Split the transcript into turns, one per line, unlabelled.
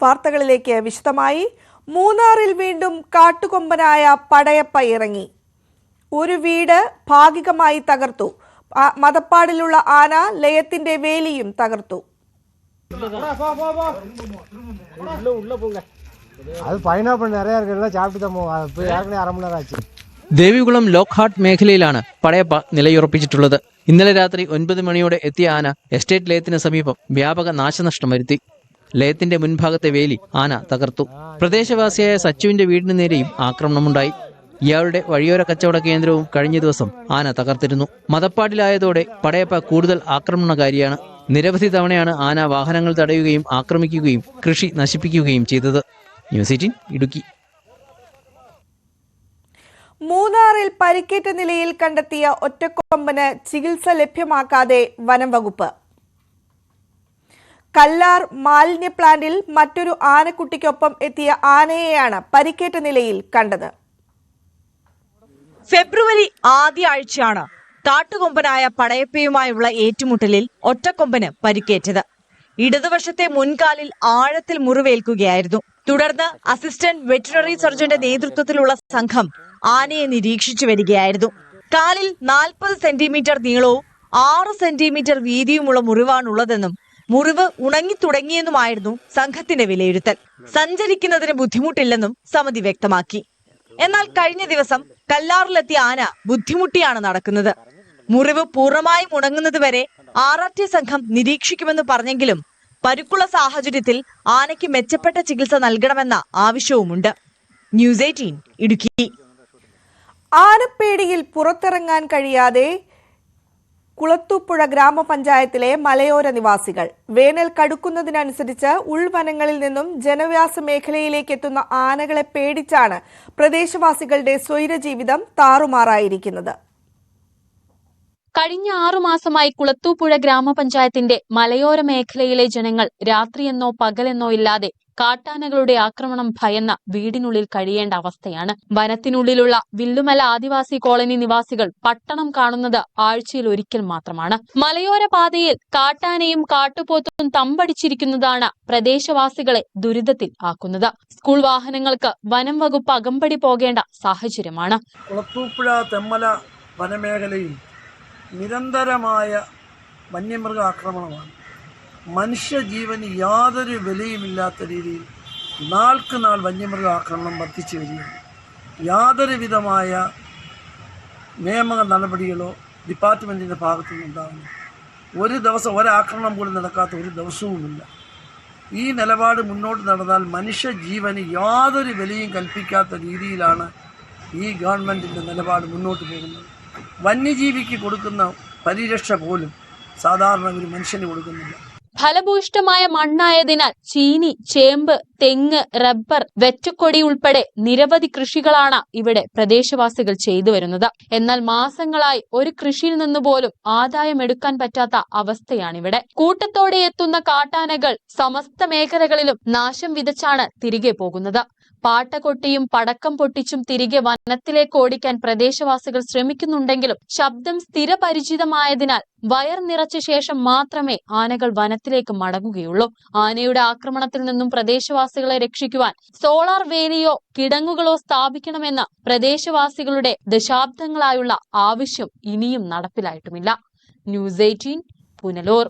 വാർത്തകളിലേക്ക് വിശദമായി മൂന്നാറിൽ വീണ്ടും കാട്ടുകൊമ്പനായ പടയപ്പ ഇറങ്ങി ഒരു വീട് ഭാഗികമായി തകർത്തു ആ- മതപ്പാടിലുള്ള ആന ലയത്തിന്റെ വേലിയും തകർത്തു
அது பைனாப்பிள் நிறைய இருக்குல்ல சாப்பிட்டு தான் போவோம் அது போய் ஏற்கனவே அரை மணி நேரம் ஆச்சு
ദേവികുളം ലോക്ക്ഹാർട്ട് മേഖലയിലാണ് പടയപ്പ നിലയുറപ്പിച്ചിട്ടുള്ളത് ഇന്നലെ രാത്രി ഒൻപത് മണിയോടെ എത്തിയ ആന എസ്റ്റേറ്റ് ലയത്തിന് സമീപം വ്യാപക നാശനഷ്ടം വരുത്തി ലയത്തിന്റെ മുൻഭാഗത്തെ വേലി ആന തകർത്തു. പ്രദേശവാസിയായ സച്ചുവിന്റെ വീടിന് നേരെയും ആക്രമണമുണ്ടായി. ഇയാളുടെ വഴിയോര കച്ചവട കേന്ദ്രവും കഴിഞ്ഞ ദിവസം ആന തകർത്തിരുന്നു. മതപ്പാടിലായതോടെ പടയപ്പ കൂടുതൽ ആക്രമണകാരിയാണ്. നിരവധി തവണയാണ് ആന വാഹനങ്ങൾ തടയുകയും ആക്രമിക്കുകയും കൃഷി നശിപ്പിക്കുകയും ചെയ്തത്. ന്യൂസ് ഇടുക്കി.
മൂന്നാറിൽ പരിക്കേറ്റ നിലയിൽ കണ്ടെത്തിയ ഒറ്റക്കൊമ്പന് ചികിത്സ ലഭ്യമാക്കാതെ വനം വകുപ്പ്. കല്ലാർ മാലിന്യ പ്ലാന്റിൽ മറ്റൊരു ആനക്കുട്ടിക്കൊപ്പം എത്തിയ ആനയെയാണ് പരിക്കേറ്റ നിലയിൽ കണ്ടത്.
ഫെബ്രുവരി ആദ്യ ആഴ്ചയാണ് താട്ടുകൊമ്പനായ പടയപ്പയുമായുള്ള ഏറ്റുമുട്ടലിൽ ഒറ്റക്കൊമ്പന് പരിക്കേറ്റത്. ഇടതുവശത്തെ മുൻകാലിൽ ആഴത്തിൽ മുറിവേൽക്കുകയായിരുന്നു. തുടർന്ന് അസിസ്റ്റന്റ് വെറ്റിനറി സർജന്റെ നേതൃത്വത്തിലുള്ള സംഘം ആനയെ നിരീക്ഷിച്ചു വരികയായിരുന്നു. കാലിൽ നാൽപ്പത് സെന്റിമീറ്റർ നീളവും ആറ് സെന്റിമീറ്റർ വീതിയുമുള്ള മുറിവാണുള്ളതെന്നും മുറിവ് ഉണങ്ങി തുടങ്ങിയെന്നുമായിരുന്നു സംഘത്തിന്റെ വിലയിരുത്തൽ. സഞ്ചരിക്കുന്നതിന് ബുദ്ധിമുട്ടില്ലെന്നും സമിതി വ്യക്തമാക്കി. എന്നാൽ കഴിഞ്ഞ ദിവസം കല്ലാറിലെത്തിയ ആന ബുദ്ധിമുട്ടിയാണ് നടക്കുന്നത്. മുറിവ് പൂർണമായും ഉണങ്ങുന്നതുവരെ ആർ ആർ ടി സംഘം നിരീക്ഷിക്കുമെന്ന് പറഞ്ഞെങ്കിലും പരുക്കുള്ള സാഹചര്യത്തിൽ ആനയ്ക്ക് മെച്ചപ്പെട്ട ചികിത്സ നൽകണമെന്ന ആവശ്യവുമുണ്ട്. News eighteen Idukki.
ആനപ്പേടിയിൽ പുറത്തിറങ്ങാൻ കഴിയാതെ കുളത്തൂപ്പുഴ ഗ്രാമപഞ്ചായത്തിലെ മലയോര നിവാസികൾ. വേനൽ കടുക്കുന്നതിനനുസരിച്ച് ഉൾവനങ്ങളിൽ നിന്നും ജനവ്യാസ മേഖലയിലേക്ക് എത്തുന്ന ആനകളെ പേടിച്ചാണ് പ്രദേശവാസികളുടെ സ്വൈരജീവിതം താറുമാറായിരിക്കുന്നത്.
കഴിഞ്ഞ ആറുമാസമായി കുളത്തൂപ്പുഴ ഗ്രാമപഞ്ചായത്തിന്റെ മലയോര മേഖലയിലെ ജനങ്ങൾ രാത്രിയെന്നോ പകലെന്നോ ഇല്ലാതെ കാട്ടാനകളുടെ ആക്രമണം ഭയന്ന വീടിനുള്ളിൽ കഴിയേണ്ട അവസ്ഥയാണ്. വനത്തിനുള്ളിലുള്ള വില്ലുമല ആദിവാസി കോളനി നിവാസികൾ പട്ടണം കാണുന്നത് ആഴ്ചയിൽ ഒരിക്കൽ മാത്രമാണ്. മലയോര പാതയിൽ കാട്ടാനയും കാട്ടുപോത്തും തമ്പടിച്ചിരിക്കുന്നതാണ് പ്രദേശവാസികളെ ദുരിതത്തിൽ ആക്കുന്നത്. സ്കൂൾ വാഹനങ്ങൾക്ക് വനം വകുപ്പ് അകമ്പടി പോകേണ്ട സാഹചര്യമാണ്.
കുളത്തൂപ്പുഴ തെമ്മല വനമേഖലയിൽ നിരന്തരമായ വന്യമൃഗ ആക്രമണമാണ്. മനുഷ്യജീവന് യാതൊരു വിലയുമില്ലാത്ത രീതിയിൽ നാൾക്ക് നാൾ വന്യമൃഗ ആക്രമണം വർദ്ധിച്ചു വരികയാണ്. യാതൊരു വിധമായ നിയമ നടപടികളോ ഡിപ്പാർട്ട്മെന്റിന്റെ ഭാഗത്തു നിന്നുണ്ടാകുന്നു ഒരു ദിവസം ഒരാക്രമണം പോലും നടക്കാത്ത ഒരു ദിവസവുമില്ല. ഈ നിലപാട് മുന്നോട്ട് നടന്നാൽ മനുഷ്യജീവന് യാതൊരു വിലയും കൽപ്പിക്കാത്ത രീതിയിലാണ് ഈ ഗവൺമെന്റിന്റെ നിലപാട് മുന്നോട്ട് പോകുന്നത്. വന്യജീവിക്ക് കൊടുക്കുന്ന പരിരക്ഷ പോലും സാധാരണ ഒരു മനുഷ്യന് കൊടുക്കുന്നില്ല.
ഫലഭൂയിഷ്ടമായ മണ്ണായതിനാൽ ചീനി ചേമ്പ് തെങ്ങ് റബ്ബർ വെറ്റക്കൊടി ഉൾപ്പെടെ നിരവധി കൃഷികളാണ് ഇവിടെ പ്രദേശവാസികൾ ചെയ്തു വരുന്നത്. എന്നാൽ മാസങ്ങളായി ഒരു കൃഷിയിൽ നിന്ന് പോലും ആദായം എടുക്കാൻ പറ്റാത്ത അവസ്ഥയാണിവിടെ. കൂട്ടത്തോടെ എത്തുന്ന കാട്ടാനകൾ സമസ്ത മേഖലകളിലും നാശം വിതച്ചാണ് തിരികെ പോകുന്നത്. പാട്ട കൊട്ടിയും പടക്കം പൊട്ടിച്ചും തിരികെ വനത്തിലേക്ക് ഓടിക്കാൻ പ്രദേശവാസികൾ ശ്രമിക്കുന്നുണ്ടെങ്കിലും ശബ്ദം സ്ഥിരപരിചിതമായതിനാൽ വയർ നിറച്ച ശേഷം മാത്രമേ ആനകൾ വനത്തിലേക്ക് മടങ്ങുകയുള്ളൂ. ആനയുടെ ആക്രമണത്തിൽ നിന്നും പ്രദേശവാസികളെ രക്ഷിക്കുവാൻ സോളാർ വേലിയോ കിടങ്ങുകളോ സ്ഥാപിക്കണമെന്ന പ്രദേശവാസികളുടെ ദശാബ്ദങ്ങളായുള്ള ആവശ്യം ഇനിയും നടപ്പിലായിട്ടുമില്ല. News eighteen Punalur.